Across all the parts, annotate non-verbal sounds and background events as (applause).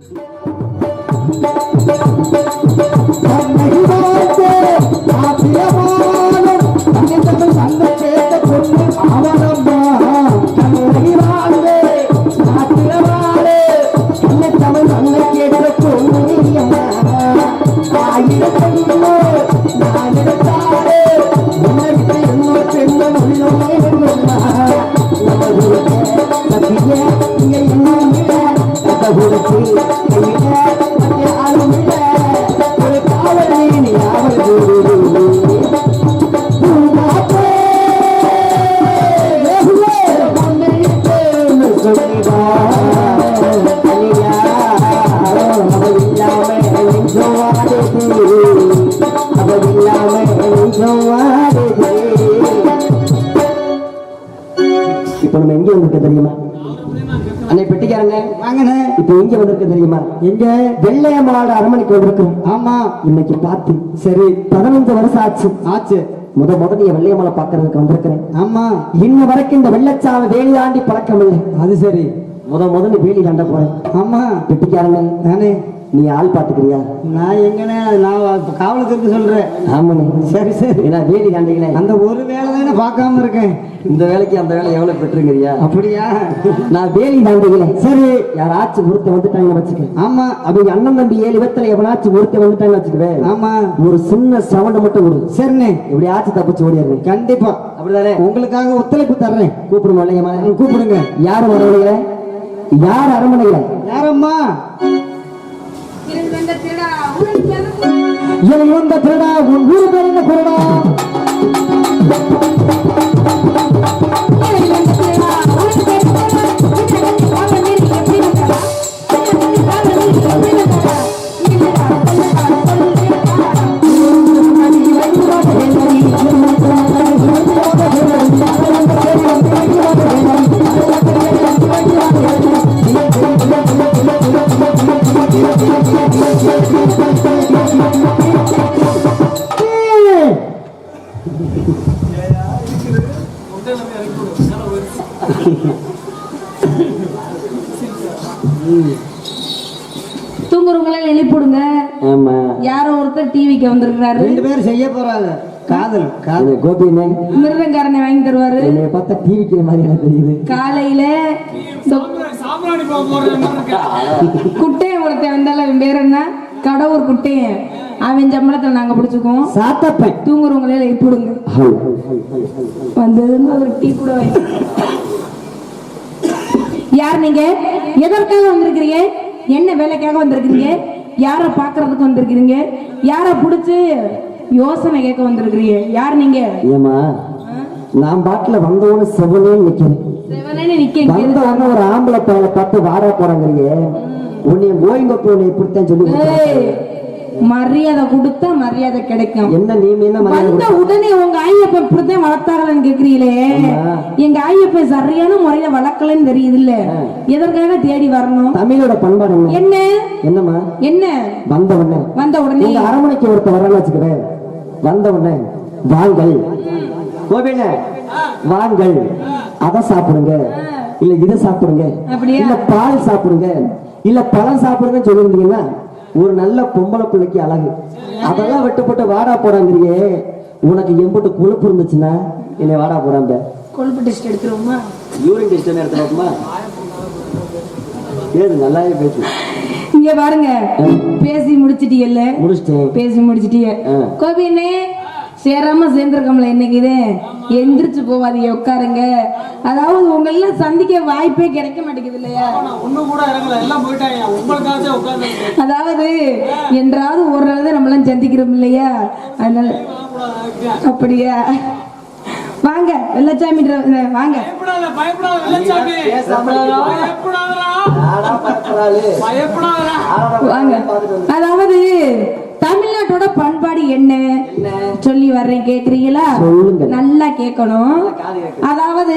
Música இப்ப நம்ம எங்க வந்திருக்க தெரியுமா? அன்னை பெட்டிக்காரங்க வாங்கண்ணே. இப்ப எங்க வந்திருக்க தெரியுமா? எங்க? வெள்ளையம்மாவோட அரண்மனைக்கு வந்திருக்கோம் ஆமா. இன்னைக்கு பார்த்து. சரி. பதினஞ்சு வருஷம் ஆச்சு. ஆச்சு. முத முத நீ வெள்ளையம்மலை பாக்குறதுக்கு வந்திருக்கிறேன். ஆமா. இன்ன வரைக்கும் இந்த வெள்ளச்சாவை வேலி தாண்டி பழக்கம் இல்லை அது சரி. முத முத நீ வேலி தாண்ட போறேன். ஆமா. பெட்டிக்காரங்க நானே. நீ ஆள் பாத்துக்கிறியா நான் எங்கண்ணே? நான் இப்ப காவலுக்கு இருக்கு சொல்றேன். ஆமாண்ணே. சரி சரி. ஏன்னா வேலி தாண்டிங்களே அந்த ஒரு வேலை தானே பார்க்காம இருக்கேன். இந்த வேலைக்கு அந்த வேலை எவ்வளவு பெற்றுங்கிறியா? அப்படியா? நான் வேலி தாண்டிக்கிறேன் சரி. யாராச்சும் ஒருத்தன் வந்துட்டாங்க வச்சுக்க ஆமா. அவங்க அண்ணன் தம்பி ஏழு விதத்துல எவனாச்சும் ஒருத்தன் வந்துட்டாங்க வச்சுக்கவே ஆமா. ஒரு சின்ன சவுண்ட் மட்டும் கொடு சரிண்ணே. எப்படியாச்சும் தப்பிச்சு ஓடிடுறேன் கண்டிப்பா. அப்படிதானே? உங்களுக்காக ஒத்துழைப்பு தர்றேன். கூப்பிடுமா இல்லையம்மா கூப்பிடுங்க. யார் வரவழையில யார் அரண்மனையில யாரம்மா? இவன் வந்த திருடா உன் ஊருக்கு என்ன மிருதங்காரனை வாங்கி தருவாரு. என்னைய பார்த்தா டிவிக்கிற மாதிரி எனக்கு தெரியுது. காலையில குட்டையன் ஒருத்தன் பேர் என்ன? கடவுர் குட்டையன் அவன் சம்பளத்துல நாங்க பிடிச்சுக்குவோம். சாத்தப்பேன். தூங்குறவங்களே எழுப்பிடுங்க வந்ததுன்னு ஒரு டீ கூட யார் நீங்க? எதற்காக வந்திருக்கிறீங்க? என்ன வேலைக்காக வந்திருக்கிறீங்க? யாரை பார்க்கறதுக்கு வந்திருக்கிறீங்க? யாரை பிடிச்சு யோசனை கேட்க வந்திருக்கிறீங்க. யார் நீங்க? ஏமா நான் பாட்டுல வந்தவன செவனே நிக்கிறேன். செவனேன்னு நிக்க வந்த உடனே ஒரு ஆம்பளை பையனை பார்த்து வாடா போறாங்கறியே. உன்னை கோயம்புத்தூர் உன்னை இப்படித்தான் சொல்லி மரியாதை கொடுத்தா மரியாதை கிடைக்கும். என்ன நீ வந்த? உடனே உங்க ஐயப்பன் இப்படித்தான் வளர்த்தாங்கன்னு கேக்குறீங்களே. எங்க ஐயப்பன் சரியான முறையில வளர்க்கலன்னு தெரியுது இல்ல எதற்காக தேடி வரணும்? தமிழோட பண்பாடு என்ன? என்ன? என்னம்மா? என்ன? வந்த உடனே. வந்த உடனே. அரண்மனைக்கு ஒருத்தர் வரன்னு வச்சுக்கிறேன் வந்த உடனே வாங்கள். கோபில வாங்கள். அத சாப்பிடுங்க. இல்ல இத சாப்பிடுங்க? இல்ல பால் சாப்பிடுங்க. இல்ல பழம் சாப்பிடுங்கன்னு சொல்லியிருந்தீங்கன்னா ஒரு நல்ல பொம்பளை பிள்ளைக்கு அழகு. அதெல்லாம் விட்டுப்பட்டு வாடா போறாங்கறியே உனக்கு எம்புட்டு கொழுப்பு இருந்துச்சுன்னா என்னை வாடா போறாங்க கொழுப்பு டெஸ்ட் எடுத்துருவோமா? யூரின் டெஸ்ட் எடுத்து வைக்குமா ஏது நல்லாவே பேசு இங்க பாருங்க. பேசி முடிச்சிட்டீங்கல்ல முடிச்சிட்டேன் பேசி முடிச்சிட்டீங்க ஆ. கோபி அண்ணே சேராம சேர்ந்திருக்கோம்ல இன்னைக்கு இது எந்திரிச்சு போவாதீங்க உட்காருங்க. அதாவது உங்க எல்லாம் சந்திக்க வாய்ப்பே கிடைக்க மாட்டேங்குது இல்லையா? ஒண்ணு கூட இறங்கல. எல்லாம் போயிட்டாங்க. உங்களுக்காக உட்கார்ந்து அதாவது என்றாவது ஒரு நாள் தான் நம்மளாம் சந்திக்கிறோம் இல்லையா? அதனால அப்படியா? வாங்க வெள்ளச்சாமி வாங்க. வாங்க. அதாவது தமிழ்நாட்டோட பண்பாடு என்ன? சொல்லி வர்றேன் கேக்குறீங்களா. நல்லா கேட்கணும் அதாவது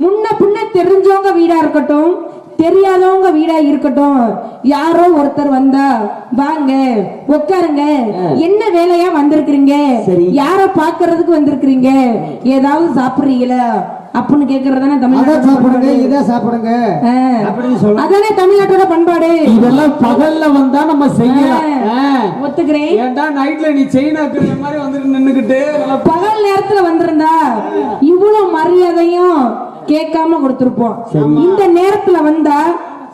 முன்ன பின்ன தெரிஞ்சவங்க வீடா இருக்கட்டும் தெரியாதவங்க வீடா இருக்கட்டும். யாரோ ஒருத்தர் வந்தா வாங்க உட்காருங்க என்ன வேலையா வந்திருக்கிறீங்க. யார பாக்குறதுக்கு வந்திருக்கிறீங்க? ஏதாவது சாப்பிடுறீங்களா? அப்படின்னு கேக்குறதானே அதை தமிழ்நாட்டு சாப்பிடுங்க இதை சாப்பிடுங்க. அதானே தமிழ்நாட்டோட பண்பாடு. இதெல்லாம் பகல்ல வந்தா நம்ம செய்யலாம். ஒத்துக்கிறேன். ஏன்டா நைட்ல நீ செயின் மாதிரி வந்துட்டு பகல் நேரத்துல வந்திருந்தா இவ்வளவு மரியாதையும் கேட்காம கொடுத்திருப்போம். இந்த நேரத்துல வந்தா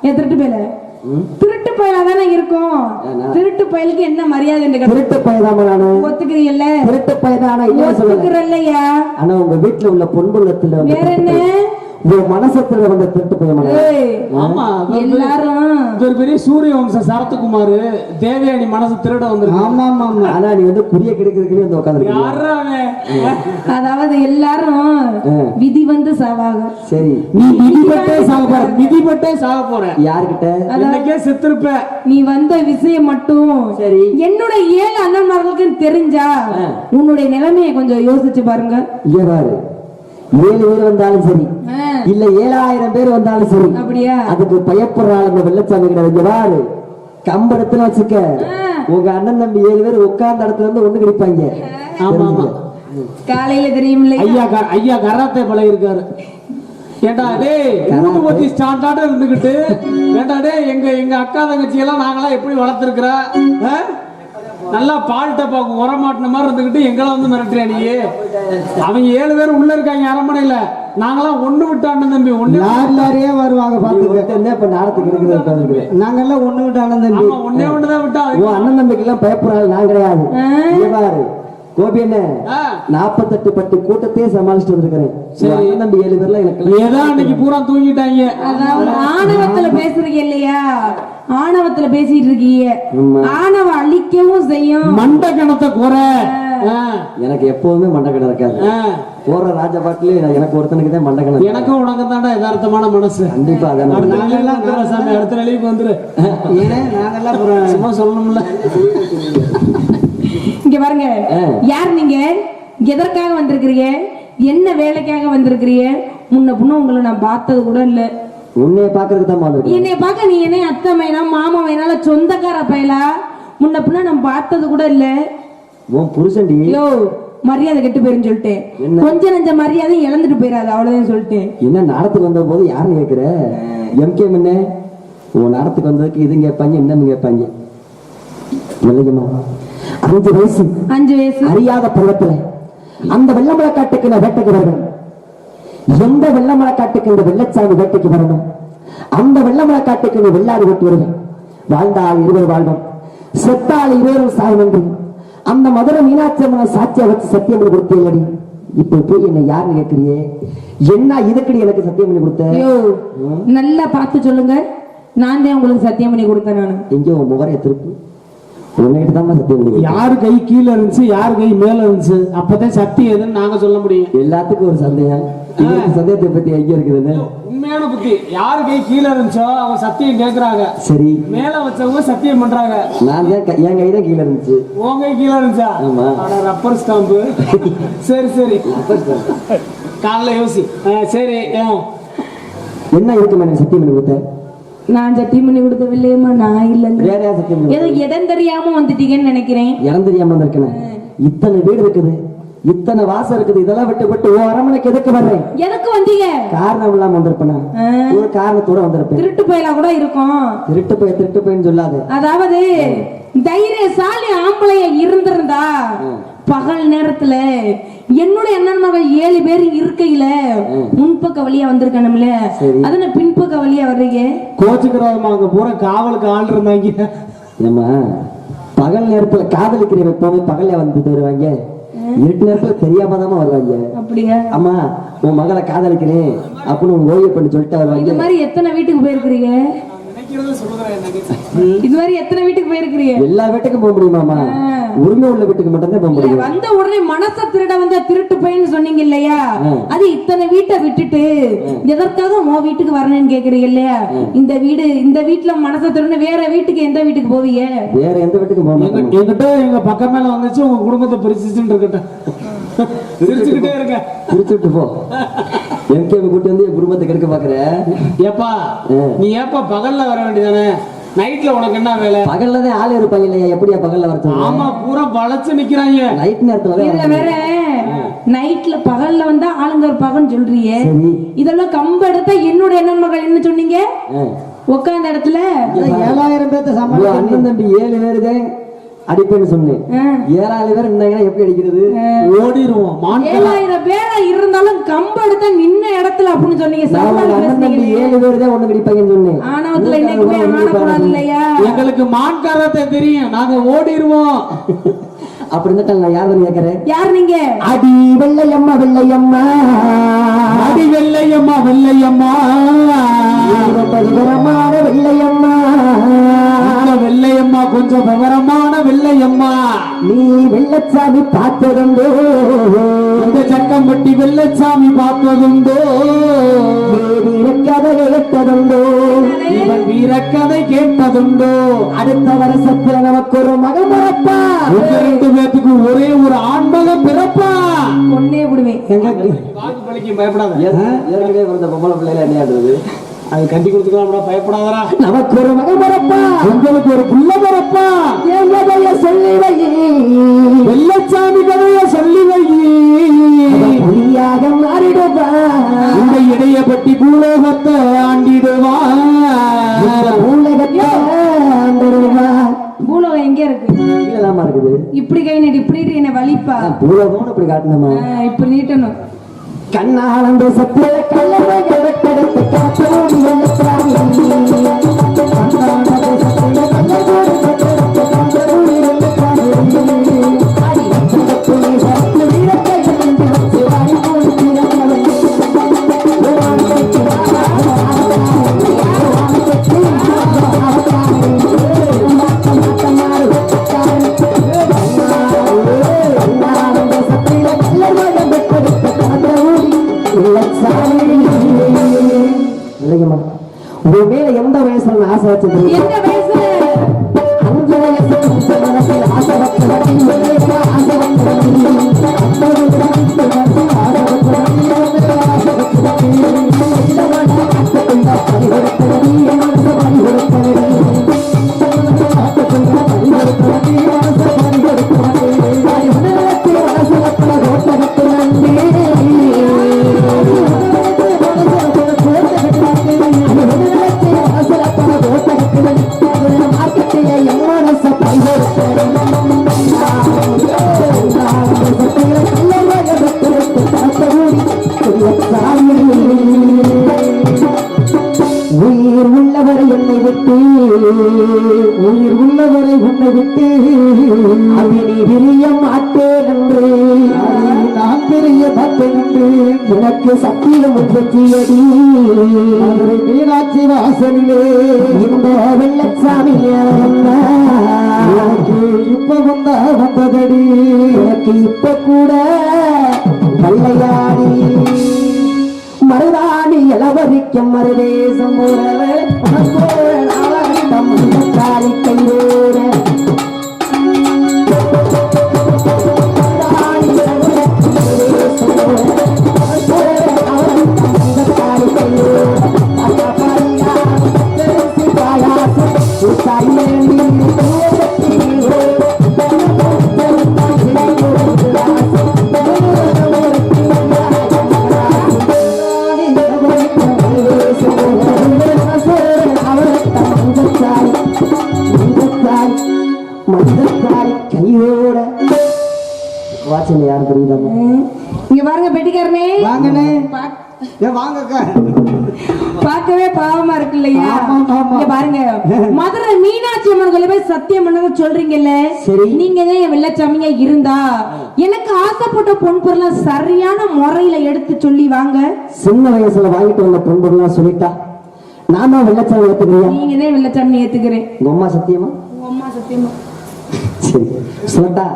ஏன் திருட்டு பயல. திருட்டு பயலா தானே இருக்கும். திருட்டு பயலுக்கு என்ன மரியாதை திருட்டு பையதாம நானு? ஒத்துக்கிறீல்ல திருட்டு பையதான் ஒத்துக்கிறல்லையா? ஆனா உங்க வீட்டுல உள்ள பொன்புள்ளத்துல வேற என்ன? மனசத்துல வந்த திருட்டு பையன் பெரிய சூரிய வம்ச சரத்குமார் தேவயானி மனசு திருட வந்திருக்கு. ஆமா ஆமா ஆமா ஆனா நீ வந்து புரிய கிடைக்கிறதுக்கு வந்து அவன் அதாவது எல்லாரும் விதி வந்து சாவாங்க சரி. நீ மிதிப்பட்டே சாக போற மிதிப்பட்டே சாக போற. யாருக்கிட்ட இன்னைக்கே செத்திருப்ப. நீ வந்த விஷயம் மட்டும் சரி. என்னோட ஏழு அண்ணன்மார்களுக்கு தெரிஞ்சா உன்னுடைய நிலைமையை கொஞ்சம் யோசிச்சு பாருங்க. இங்க பாரு. ஏழு பேர் வந்தாலும் சரி. இல்ல ஏழாயிரம் பேர் வந்தாலும் சரி. அப்படியா? அதுக்கு பயப்படுற ஆள் இந்த வெள்ளச்சாமி கிடையாது பாரு கம்படத்துல வச்சுக்க. உங்க அண்ணன் தம்பி ஏழு பேர் உட்கார்ந்த இடத்துல இருந்து ஒண்ணு கிடைப்பாங்க. ஆமா ஆமா. காலையில தெரியுமில்ல ஐயா ஐயா கராத்தே பழகிருக்காரு ஏண்டா டேய் ஊதுபத்தி ஸ்டாண்டாட்ட இருந்துகிட்டு ஏண்டா டேய் எங்க எங்க அக்கா தங்கச்சி எல்லாம் நாங்களாம் எப்படி வளர்த்துருக்குறா? நல்லா பால் டப்பாக்கு உரமாட்டின மாதிரி இருந்துகிட்டு எங்களை வந்து மிரட்டுறியா நீ? அவங்க ஏழு பேர் உள்ள இருக்காங்க அரண்மனையில. நாங்களாம் ஒண்ணு விட்டாண்டு தம்பி ஒண்ணு லாரி லாரியே வருவாங்க நீ பாத்துக்க ஒருத்தன் இப்ப உட்காந்துருக்குறேன் நாங்கெல்லாம் ஒண்ணு விட்டு ஆனந்தம் தம்பி. ஆமா ஒண்ணே ஒண்ணுதான் விட்டா உன் அண்ணன் தம்பிக்கு எல்லாம் பயப்படுற ஆள் நான் கிடையாது. கோபி என்ன. நாற்பத்தெட்டு பட்டு கூட்டத்தையே சமாளிச்சுட்டு வந்திருக்கிறேன். தம்பி ஏழு பேர்ல எனக்கு ஏதோ அன்னைக்கு பூரா தூங்கிட்டாங்க. ஆணவத்துல பேசுறீங்க இல்லையா? ஆணவத்துல பேசிட்டு இருக்கீங்க. ஆமா. ஆணவம் அழிக்கவும் செய்யும். மண்ட கணத்தை குறை எனக்கு எப்பவுமே மண்டக்கணம் இருக்காது. போற ராஜா பாட்டுல எனக்கு ஒருத்தனுக்கு தான் மண்டக்கணம் எனக்கும் உனக்கு தாண்டா யதார்த்தமான மனசு. கண்டிப்பா அதான் அடுத்த நிலைக்கு வந்துரு சாமி அடுத்த நிலைக்கு வந்துரு. ஏன்னா நாங்கெல்லாம் சும்மா சொல்லணும்ல. இங்க பாருங்க. யார் நீங்க? எதற்காக வந்திருக்கிறீங்க? என்ன வேலைக்காக வந்திருக்கிறீங்க? முன்ன புண்ண உங்களை நான் பார்த்தது கூட இல்ல. உன்னைய பாக்குறதுக்கு தான் வந்திருக்கேன் என்னைய பார்க்க நீ என்ன அத்தை மைனா மாமா மைனால சொந்தக்கார பயலா? முன்ன பின்ன நான் பார்த்தது கூட இல்ல. உன் புருஷன்டி. யோ மரியாதை கெட்டு போயிருன்னு சொல்லிட்டேன். என்ன? கொஞ்ச நஞ்ச மரியாதை இழந்துட்டு போயிடாது அவ்வளவுதான் சொல்லிட்டேன். என்ன நாடத்துக்கு வந்த போது யாருன்னு கேக்குற? எம்கே முன்ன உன் நாடத்துக்கு வந்ததுக்கு இதுங்க கேட்பாங்க இன்னும் கேட்பாங்க அஞ்சு வயசு. அஞ்சு வயசு. அறியாத பருவத்துல அந்த வெள்ளமலை காட்டுக்கு நான் வேட்டைக்கு வரணும் எந்த வெள்ளமலை காட்டுக்கு இந்த வெள்ளச்சாமி வேட்டைக்கு வரணும்? அந்த வெள்ளமலை காட்டுக்கு நீ வெள்ளாடு ஓட்டி வருவேன் வாழ்ந்தால் இருவர் வாழ்வோம் செத்தால் இருவரும் சாகும் என்று அந்த மதுரை மீனாட்சி அம்மனை சாட்சியா வச்சு சத்தியம் பண்ணி கொடுத்தேன் இப்ப போய் என்ன யாருன்னு கேட்கறியே? என்ன இதுக்கடி எனக்கு சத்தியம் பண்ணி கொடுத்த நல்லா பார்த்து சொல்லுங்க. நான் தான் உங்களுக்கு சத்தியம் பண்ணி கொடுத்தேன் நானு. எங்கேயோ முகரைய திருப்பு. உன்கிட்ட தான் கொடுத்தேன். யாரு கை கீழே இருந்துச்சு யாரு கை மேல இருந்துச்சு அப்பதான் சக்தி எதுன்னு நாங்க சொல்ல முடியும். எல்லாத்துக்கும் ஒரு சந்தேகம். சந்தேகத்தை பத்தி எங்க இருக்குதுன்னு? உண்மையான புத்தி. யாரு கை கீழே இருந்துச்சோ அவங்க சத்தியம் கேக்குறாங்க. சரி. மேல வச்சவங்க சத்தியம் பண்றாங்க. நான் தான் என் கை தான் கீழே இருந்துச்சு. உன் கை கீழே இருந்துச்சா? ஆமா. ரப்பர் ஸ்டாம்பு சரி சரி. காலைல யோசி. சரி. என்ன இருக்கு எனக்கு சத்தியம் பண்ணி கொடுத்த நான் சத்தியம் பண்ணி கொடுத்தவில்லையம்மா நான் இல்லைங்க. வேற யார் சத்தியம் ஏதோ இடம் தெரியாம வந்துட்டீங்கன்னு நினைக்கிறேன். இடம் தெரியாம வந்திருக்கேன். இத்தனை வீடு இருக்குது இத்தனை வாசம் இருக்குது இதெல்லாம் விட்டு விட்டு ஓ அரமனைக்கு எதுக்கு வர்றேன்? எதுக்கு வந்தீங்க? காரணம் இல்லாம வந்திருப்பேனா? ஒரு காரணத்தோட வந்திருப்பேன். திருட்டு பயலா கூட இருக்கும். திருட்டு போய் திருட்டு போயின்னு சொல்லாது. அதாவது தைரியசாலி ஆம்பளைய இருந்திருந்தா பகல் நேரத்துல என்னுடைய அண்ணன் மகள் ஏழு பேர் இருக்கையில முன்பக்க வழியா வந்திருக்கணும்ல சரி. அதன பின்பக்க வழியா வர்றீங்க? கோச்சுக்கிறவங்க அங்க பூரா காவலுக்கு ஆள் இருந்தாங்க. ஏம்மா பகல் நேரத்துல காதலிக்கிறவங்க எப்பவுமே பகல்ல வந்துட்டு வருவாங்க. இருட்டு நேரத்துல தெரியாம தான் வருவாங்க. அப்படியா? அம்மா உன் மகளை காதலிக்கிறேன் அப்படின்னு ஓய்வு பண்ணி சொல்லிட்டு வருவாங்க. மாதிரி எத்தனை வீட்டுக்கு போயிருக்கிறீங்க? இது மாதிரி எத்தனை வீட்டுக்கு போயிருக்கிறீங்க? எல்லா வீட்டுக்கும் போக முடியுமாமா? உரிமை உள்ள வீட்டுக்கு மட்டும்தான் போக முடியும். வந்த உடனே மனச திருட வந்த திருட்டு பையன் சொன்னீங்க இல்லையா? அது இத்தனை வீட்டை விட்டுட்டு எதற்காக உன் வீட்டுக்கு வரணும்னு கேக்குறீங்க இல்லையா? இந்த வீடு இந்த வீட்டுல மனச திருட வேற வீட்டுக்கு எந்த வீட்டுக்கு போவீங்க? வேற எந்த எங்க- மாட்டோம் எங்கிட்ட எங்க பக்கம் மேல வந்துச்சு உங்க குடும்பத்தை பிரிச்சுட்டு இருக்கட்டும் சிரிச்சுக்கிட்டே இருக்க. பிரிச்சுட்டு போ. எம்கே கூட்டி வந்து என் குடும்பத்தை கெடுக்க பாக்குற? ஏப்பா. நீ ஏப்பா பகல்ல வர வேண்டியதானே? நைட்ல உனக்கு என்ன வேலை? பகல்ல தான் ஆள் இருப்பாங்க இல்லையா? எப்படியா பகல்ல வர ஆமா பூரா வளைச்சு நிக்கிறாங்க. நைட் நேரத்துல வேற. நைட்ல பகல்ல வந்தா ஆளுங்க இருப்பாங்கன்னு சொல்றியே. இதெல்லாம் கம்பு எடுத்தா என்னோட என்ன மகள் என்ன சொன்னீங்க? ஆ. உட்கார்ந்த இடத்துல. ஏழாயிரம் பேர்த்த சமாளம் அண்ணன் தம்பி ஏழு பேரு தான் அடிப்பேன்னு சொன்னேன். ஏழாவது பேர் இருந்தாங்கன்னா எப்படி அடிக்கிறது? ஓடிடுவோம் ஏழாயிரம் பேரா இருந்தாலும் கம்பு எடுத்தா நின்ன இடத்துல அப்படின்னு சொன்னீங்க. ஏழு பேர் தான் ஒண்ணு கிடைப்பாங்கன்னு சொன்னேன். இல்லையா? எங்களுக்கு மான்காரத்தை தெரியும். நாங்க ஓடிடுவோம் (laughs) அப்படி இருந்தா நான் யாரும் கேட்கறேன் யார் நீங்க? அடி வெள்ளையம்மா வெள்ளையம்மா. அடி வெள்ளையம்மா வெள்ளையம்மா. விவரமான வெள்ளையம்மா. வெள்ளையம்மா கொஞ்சம் விவரமான வெள்ளையம்மா. நீ வெள்ளச்சாமி பார்த்ததுண்டோ? இந்த சக்கம்பட்டி வெள்ளச்சாமி பார்த்ததுண்டோ? கதை கேட்டதுண்டோ? இவன் வீரக்கதை கேட்டதுண்டோ? அடுத்த வருஷத்துல நமக்கு ஒரு மகன் பிறப்பா உங்க ரெண்டு பேத்துக்கு ஒரே ஒரு ஆண்மகன் பிறப்பா கொன்னே விடுவேன். பயப்படாத. ஏற்கனவே பிறந்த பொம்பளை பிள்ளைல என்ன அது கட்டி கொடுத்துக்கலாம் பயப்படாதடா. நமக்கு ஒரு மகன் பிறப்பா. உங்களுக்கு ஒரு புள்ள பிறப்பா. என் கதைய சொல்லி வை வெள்ளச்சாமி கதைய சொல்லி வை புலியாக மாறிடுவா. இந்த இடையப்பட்டி பூலோகத்தை ஆண்டிடுவா. உலகத்தை ஆண்டருவா பூலோகம் எங்க இருக்கு? இதெல்லாமா இருக்குது. இப்படி கை நீட்டு இப்படி என்ன வலிப்பா. பூலோகம்னு இப்படி காட்டணுமா இப்படி நீட்டணும். கண்ணாளந்த சத்திய கல்லறை வெட்டெடுத்து காத்தோடி வெள்ளச்சாமி இல்லைங்கம்மா உன் மேல எந்த வயசுல நான் ஆசை வச்சது? எந்த வயசுல அஞ்சு வயசு அஞ்சு மனசில் ஆசை வச்சவட்டி உன்னைய ஆசை வச்சவட்டி ஐம்பது வயசு வயசு ஆசை வச்சவட்டி அவினி விரிய மாட்டேன் என்று நான் பெரிய பக்தன் என்று உனக்கு சத்தியம் பற்றியடி மீனாட்சி வாசலிலே. இந்த வெள்ளச்சாமி இப்ப வந்த வந்ததடி. எனக்கு இப்ப கூட கல்லையாடி. மருதாணி இளவரிக்கும் மருதேசம் உறவே உனக்கோர நாளாட்டம் காரி கையோட. வாட்சில் யார் புரியுதாமா. இங்க பாருங்க பெட்டிக்காரனே வாங்கண்ணே பார்க்கவே பாவமா இருக்கு இல்லையா? பாருங்க. மதுரை மீனாட்சி அம்மன் கோயில போய் சத்தியம் பண்ணத சொல்றீங்கல்ல. நீங்க தான் என் வெள்ளச்சாமியா இருந்தா எனக்கு ஆசைப்பட்ட பொன் பொருளை சரியான முறையில எடுத்து சொல்லி வாங்க. சின்ன வயசுல வாங்கிட்டு வந்த பொன்பொருளாம் சொல்லிட்டா. நான் தான் வெள்ளச்சாமி ஏத்துக்கிறியா? நீங்க தான் வெள்ளச்சாமி ஏத்துக்கிறேன். உங்க அம்மா சத்தியமா? உங்க அம்மா சத்தியமா. சரி சொல்லட்டா?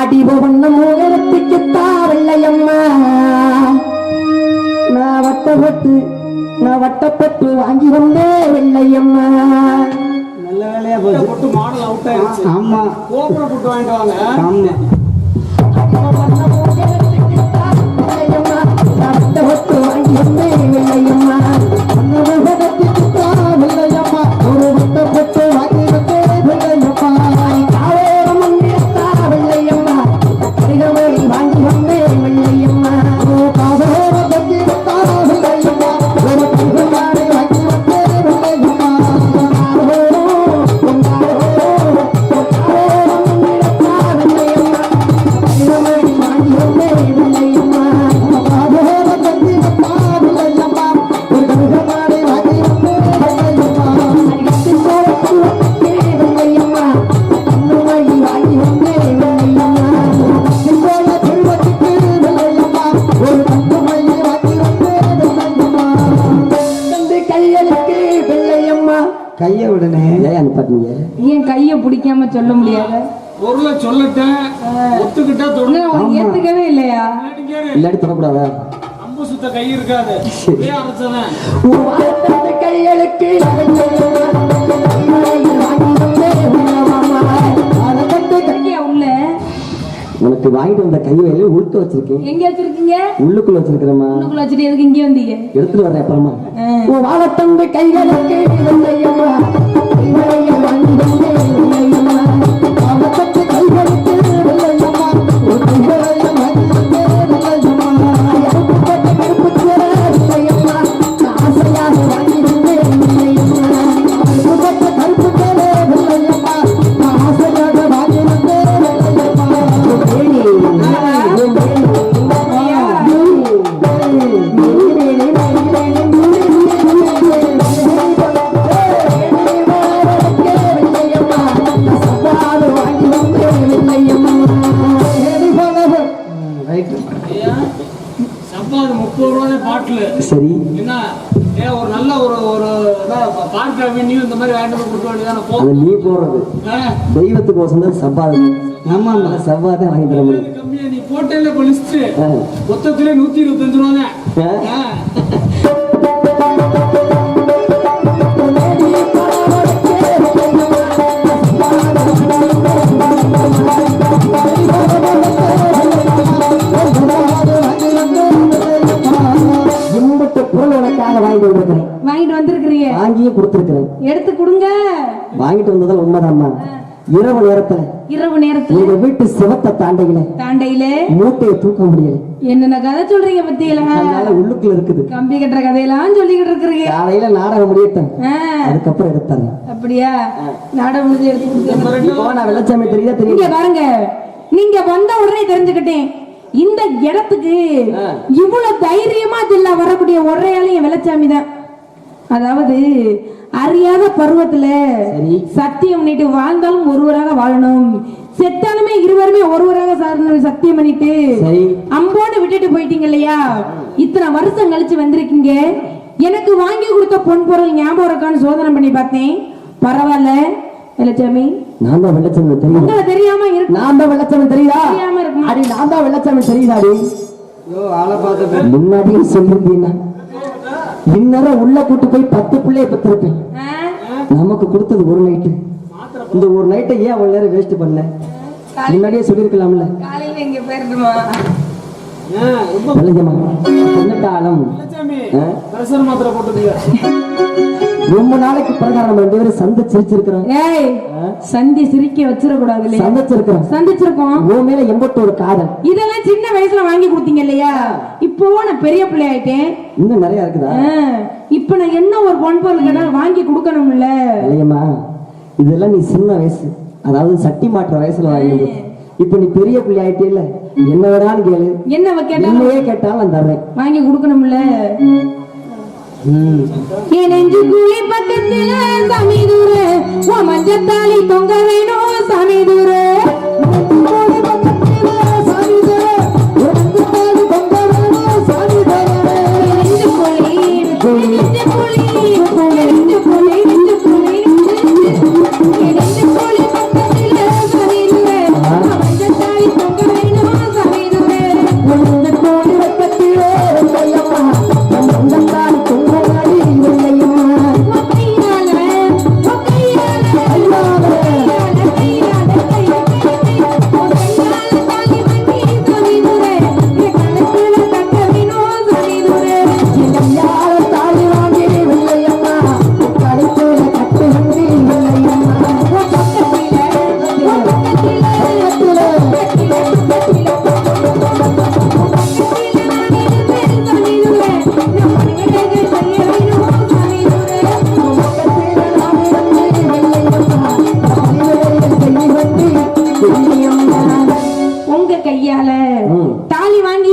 அடிபவண்ண மூலத்துக்குத்தா வெள்ளையம்மா நான் வட்டப்பட்டு நான் வட்டப்பட்டு வாங்கி வந்தேன் வெள்ளையம்மா நல்ல வேலையா போச்சு. போட்டு மாடல் அவுட் ஆயிடுச்சு. ஆமா. கோபுரம் போட்டு வாங்கிட்டு வாங்க. ஆமா. பொருளை சொல்லட்டேன். ஒத்துக்கிட்டா தொடு. உனக்கு ஏத்துக்கவே இல்லையா? இல்லாட்டி தொடக்கூடாதா? அம்பு சுத்த கை இருக்காது. ஒரே அரைச்சவன் கைகளுக்கு எங்கேயா உள்ள? உனக்கு வாங்கிட்டு வந்த கை வயலில் உளுக்க வச்சிருக்கேன். எங்க வச்சிருக்கீங்க? உள்ளுக்குள்ள வச்சிருக்கிறேம்மா. உள்ளுக்குள்ள வச்சுட்டு எதுக்கு இங்கே வந்தீங்க? எடுத்துட்டு வரேன் அப்புறமா. ஆ. வாழத்தந்து கைகளுக்கு பார்க் அவென்யூ இந்த மாதிரி போய் கொடுக்க வேண்டியதானே போ. அது நீ போறது தெய்வத்துக்கு வசந்தது சம்பாதனை ஆமா ஆமா செவ்வாதான் வாங்கி தர முடியும். கம்மியா நீ போட்டேல ஆ. மொத்தத்திலே நூத்தி இருபத்தஞ்சு ரூபா தான். வாங்கியும் கொடுத்திருக்கிறேன். எடுத்து கொடுங்க. வாங்கிட்டு வந்ததால் உண்மைதாம்மா. இரவு நேரத்துல இரவு நேரத்துல உங்க வீட்டு சிவத்தை தாண்டையில தாண்டையில மூட்டையை தூக்க முடியல. என்னென்ன கதை சொல்றீங்க அதனால உள்ளுக்குள்ள இருக்குது. கம்பி கட்டுற கதையெல்லாம் சொல்லிக்கிட்டு இருக்கிறீங்க. காலையில நாடகம் முடியட்டும். ஆ, அதுக்கப்புறம் எடுத்தாங்க அப்படியா? நாடகம் முடிஞ்சு எடுத்து வெள்ளச்சாமி தெரியுதா தெரியும்? பாருங்க. நீங்க வந்த உடனே தெரிஞ்சுக்கிட்டேன். இந்த இடத்துக்கு. இவ்வளவு தைரியமா ஜில்லா வரக்கூடிய ஒரே ஆளு என் வெள்ளச்சாமி தான். அதாவது அறியாத பருவத்துல. சத்தியம் பண்ணிட்டு வாழ்ந்தாலும் ஒருவராக வாழணும். செத்தாலுமே இருவருமே ஒருவராக சாரணும் சத்தியம் பண்ணிட்டு அம்போடு விட்டுட்டு போயிட்டீங்க இல்லையா? இத்தனை வருஷம் கழிச்சு வந்திருக்கீங்க. எனக்கு வாங்கி கொடுத்த பொன் பொருள் ஞாபகம் இருக்கான்னு சோதனை பண்ணி பார்த்தேன். பரவாயில்ல வெள்ளச்சாமி. நான் தான் வெள்ளச்சாமி தெரியும் இருக்கு. நான் தான் வெள்ளச்சாமி தெரியுதா? தெரியாம இருக்குமா? அடி நான் தான் வெள்ளச்சாமி தெரியுதாடி? முன்னாடியே சொல்லியிருந்தீங்கன்னா இந்நேரம் உள்ள கூட்டு போய் பத்து பிள்ளைய பெற்றிருப்பேன் ஆ? நமக்கு கொடுத்தது ஒரு நைட்டு இந்த ஒரு நைட்டை ஏன் அவ்வளவு நேரம் வேஸ்ட் பண்ணல முன்னாடியே சொல்லியிருக்கலாம்ல. காலையில இங்க போயிருக்குமா ஆ, ரொம்ப வெள்ளஞ்சம்மா என்னட்டாலும் லட்சுமி ஆ? பிரஷர் மாத்திரை போட்டுக்கீங்க ரொம்ப நாளைக்கு பிறகு நம்ம ரெண்டு பேரும் சந்திச்சிருக்கிறோம் ஏய் சந்தி சிரிக்க வச்சிடக்கூடாது இல்லையா? சந்திச்சிருக்கிறோம் சந்திச்சிருக்கோம் உன் மேல எம்பட்டு ஒரு காதல். இதெல்லாம் சின்ன வயசுல வாங்கி கொடுத்தீங்க இல்லையா? இப்போ நான் பெரிய பிள்ளை ஆயிட்டேன். இன்னும் நிறைய இருக்குதா? இப்ப நான் என்ன ஒரு பொன் பொருள் வாங்கி கொடுக்கணும்ல? இல்லையம்மா இதெல்லாம் நீ சின்ன வயசு. அதாவது சட்டி மாற்ற வயசுல வாங்கினது இப்ப நீ பெரிய பிள்ளை ஆயிட்டே இல்ல என்ன வேணாலும் கேளு. என்ன கேட்டாலும்? கேட்டாலும் நான் தர்றேன். வாங்கி கொடுக்கணும்ல. என் நெஞ்சு குழி பக்கத்துல சாமி தூர தொங்க வேணும் சாமி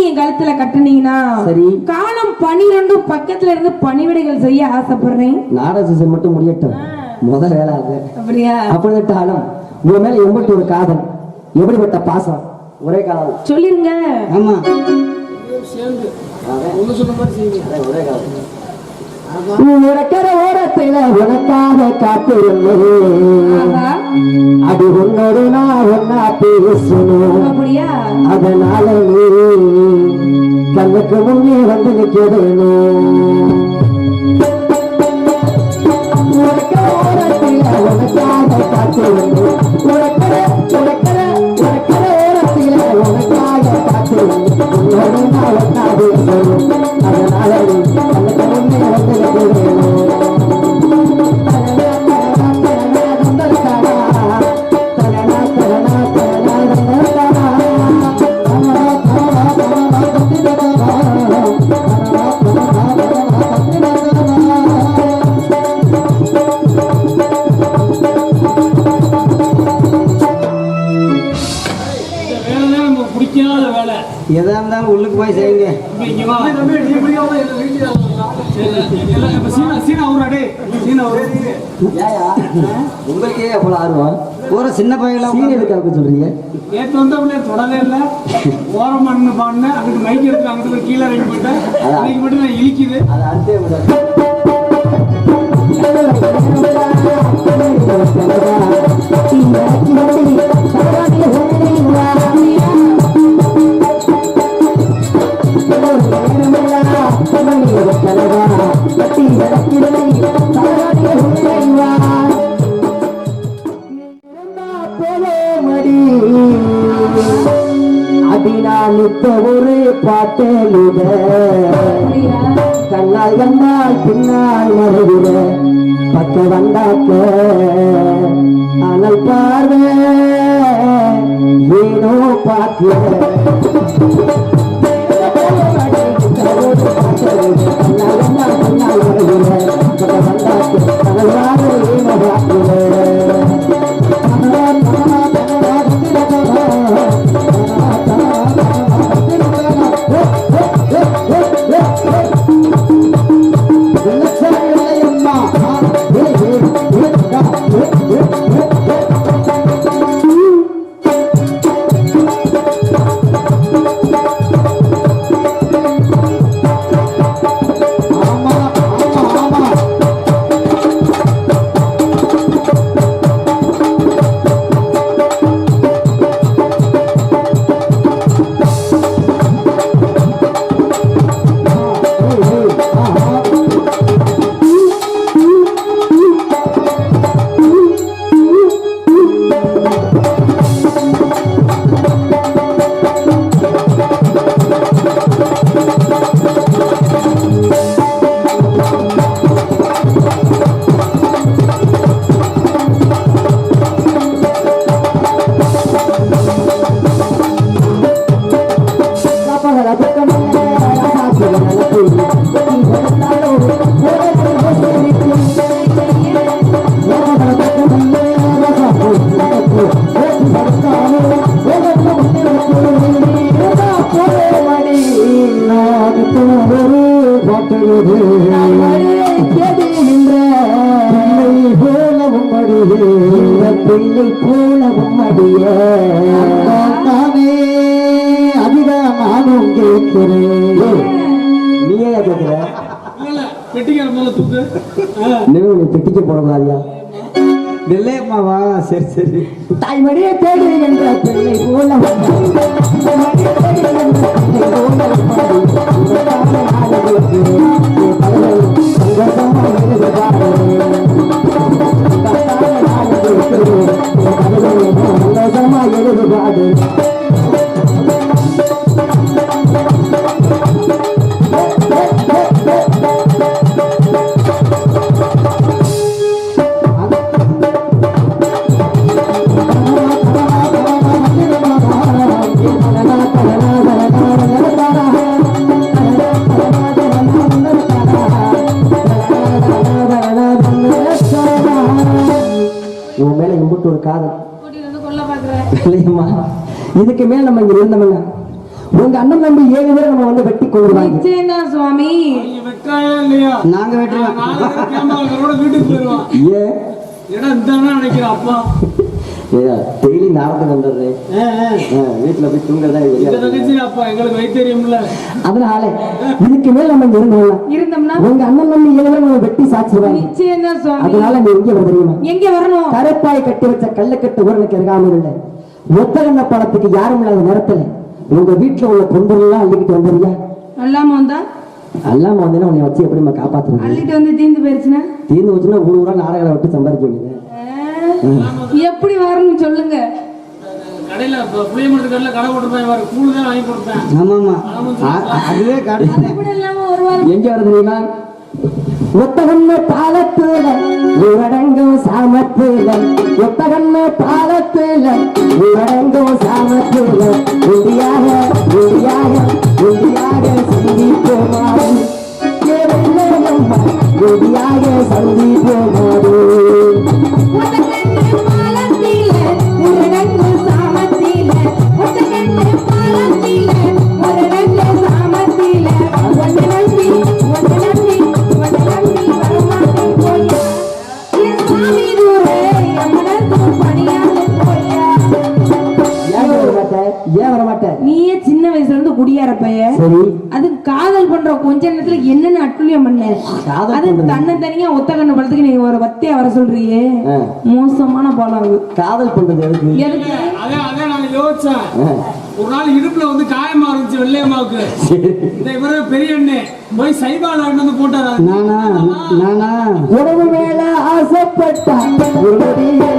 என் கழுத்துல கட்டுனீங்கன்னா சரி. காலம் பனிரெண்டும் பக்கத்துல இருந்து பணிவிடைகள் செய்ய ஆசைப்படுறேன். நாடக சீசன் மட்டும் முடியட்டும். முத வேலை அது. அப்படியா? அப்படிட்டாலும் உன் மேல எம்பட்டு ஒரு காதல். எப்படிப்பட்ட பாசம்? ஒரே காதல். சொல்லிருங்க. ஆமா. சேர்ந்து. ஒரே காதல். உனக்கிற ஓரத்துல உனக்காக காத்திருந்தேன் ஆஹா, அது உன்னோடு நான் ஒன்னா பேசணும் அதனால நீ கண்ணுக்கு முன்னே வந்து உனக்கிற ஓரத்துல உனக்காக காத்திருந்தேன். உனக்கிற உனக்கிற உனக்கிற ஓரத்துல உனக்காக காத்திருந்தேன். உன்னோடு நான் ஒன்னா பேசணும் அதனால நீ கண்ணுக்கு முன்னே வந்து இந்த சின்ன பையலாம் சீரியலுக்காக சொல்றீங்க. நேற்று வந்து அப்படியே தொடவே இல்லை. ஓரம் பண்ணு பாடினேன் அதுக்கு மைக் எடுத்து அங்கிட்டு போய் கீழே இறங்கி போயிட்டேன். இன்னைக்கு மட்டும் நான் இழிக்குது. அது அடுத்தே இப்ப ஒரு பாட்டெழுத அப்படியா கண்ணால் வந்தால் பின்னால் மறைவிட பக்க வந்தாக்க. ஆனால் பார்வை ஏனோ பார்க்கிற சரி தாய்மடியை தேடு என்ற பிள்ளை போல அண்ணன் தம்பி ஏழு பேர் நம்ம வந்து வெட்டி கொள்ளுவாங்க நிச்சயம்தான் சுவாமி. நீங்க வெக்காயா இல்லையா? நாங்க வெட்டுறோம். வீட்டுக்கு போயிடுவான் ஏன் ஏன்னா இந்த நினைக்கிறேன் அப்பா? டெய்லி நாடத்துக்கு வந்துடுறேன் வீட்டுல போய் தங்கச்சி அப்பா எங்களுக்கு வைத்தறியும்ல. அதனால இதுக்கு மேல நம்ம இருந்தோம்ல இருந்தோம்னா உங்க அண்ணன் தம்பி ஏழு நம்ம வெட்டி சாச்சிருவாங்க நிச்சயம் தான் சுவாமி. அதனால நீ எங்க வர தெரியுமா? எங்க வரணும்? கருப்பாய் கட்டி வச்ச கல்லக்கட்டு ஊரனுக்கு இருக்காமல் இல்லை ஒத்தகண்ண பழத்துக்கு யாரும் இல்லாத நேரத்துல உங்க வீட்டுல உள்ள பொம்புலாம் அள்ளிக்கிட்டு வந்துறியா அல்லாம வந்தா? அல்லாம வந்தேன்னா உன்னை வச்சு எப்படிமா காப்பாத்துறது? அள்ளிட்டு வந்து தீந்து போயிருச்சுன்னா? தீர்ந்து வச்சுன்னா ஊர் ஊரா நாடகம் விட்டு சம்பாதிக்க வேண்டியது. எப்படி வரணும் சொல்லுங்க. கடையில இப்ப புளியமரத்து கடையில கடை போட்டுருப்பேன் இவர் கூழ் தான் வாங்கி கொடுப்பேன் ஆமாமா அ- அதுவே ஒரு வாரம் எங்க வர தெரியுமா ஒத்தகண்ண பாலத்துல ஊரடங்கும் சாமத்துல ஒத்தகண்ண பாலத்துல ஊரடங்கும் சாமத்துல உண்டியாக உண்டியாக உண்டியாக சந்திப்போமாறு. உண்டியாக சந்திப்போமாறு. ஏன் கொஞ்ச நேரத்துல என்னென்ன அட்டுழியம் பண்ண? அது பண்றது. தன்னை தனியா ஒத்த கண்ணு படத்துக்கு நீ ஒரு வத்தியா வர சொல்றியே. மோசமான பழம் அது. காதல் பண்றது எதுக்கு? எதுக்கு? அதே அதே நான் யோசிச்சேன். ஒரு நாள் இடுப்புல வந்து காயமா இருந்துச்சு வெள்ளையம்மாவுக்கு இந்த இவரு பெரிய அண்ணே. போய் சைபால் வந்து போட்டாரு? நானா? நானா? உறவு மேல ஆசைப்பட்டா உறவு மேல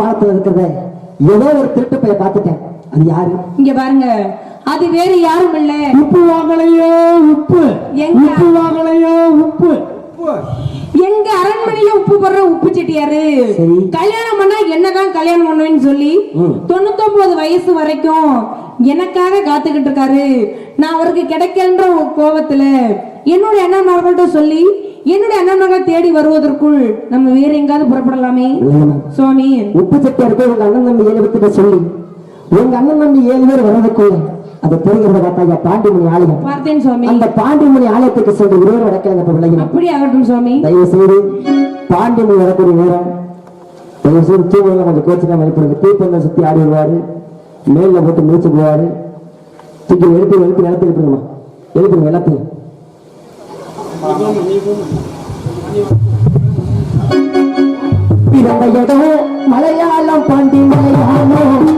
பாலத்துல இருக்கிறத ஏதோ ஒரு திருட்டு பைய பார்த்துட்டேன். அது யாரு? இங்க பாருங்க. அது வேறு யாரும் இல்ல. உப்பு வாங்கலையோ உப்பு. எங்க? உப்பு வாங்கலையோ உப்பு. எங்க அரண்மனையில உப்பு போடுற உப்பு செட்டியாரு. கல்யாணம் பண்ணா என்னதான் கல்யாணம் பண்ணுவேன்னு சொல்லி. தொண்ணூத்தொன்பது வயசு வரைக்கும் எனக்காக காத்துக்கிட்டு இருக்காரு. நான் அவருக்கு கிடைக்கன்ற ஒரு கோவத்துல என்னுடைய அண்ணன்மார்கள்ட்ட சொல்லி என்னுடைய அண்ணன்மார்கள் தேடி வருவதற்குள் நம்ம வேற எங்காவது புறப்படலாமே? சுவாமி. உப்பு சட்டியா இருக்க உங்க அண்ணன் தம்பி ஏழு பேர்கிட்ட சொல்லி. உங்க அண்ணன் தம்பி ஏழு பேர் வர்றதுக்குள்ள அதை தெரிகிறத பார்த்தாங்க பாண்டிமணி ஆலயம். பார்த்தேன் சுவாமி. அந்த பாண்டிமணி ஆலயத்துக்கு சென்று இருவர் நடக்கிறாங்க இப்ப விளையும். அப்படி ஆகட்டும் சுவாமி. தயவு செய்து பாண்டிமணி வரக்கூடிய நேரம் தயவு செய்து தூங்கலாம் கொஞ்சம் கோச்சுக்காம எழுப்புறது தீப்பந்த சுத்தி ஆடி வருவாரு. மேல போட்டு முடிச்சு போவாரு. தூக்கி எழுப்பி எழுப்பி நிலத்தி எழுப்புங்கம்மா எழுப்புங்க எல்லாத்தையும். பிறந்த இடம் மலையாளம் பாண்டி மலையாளம்.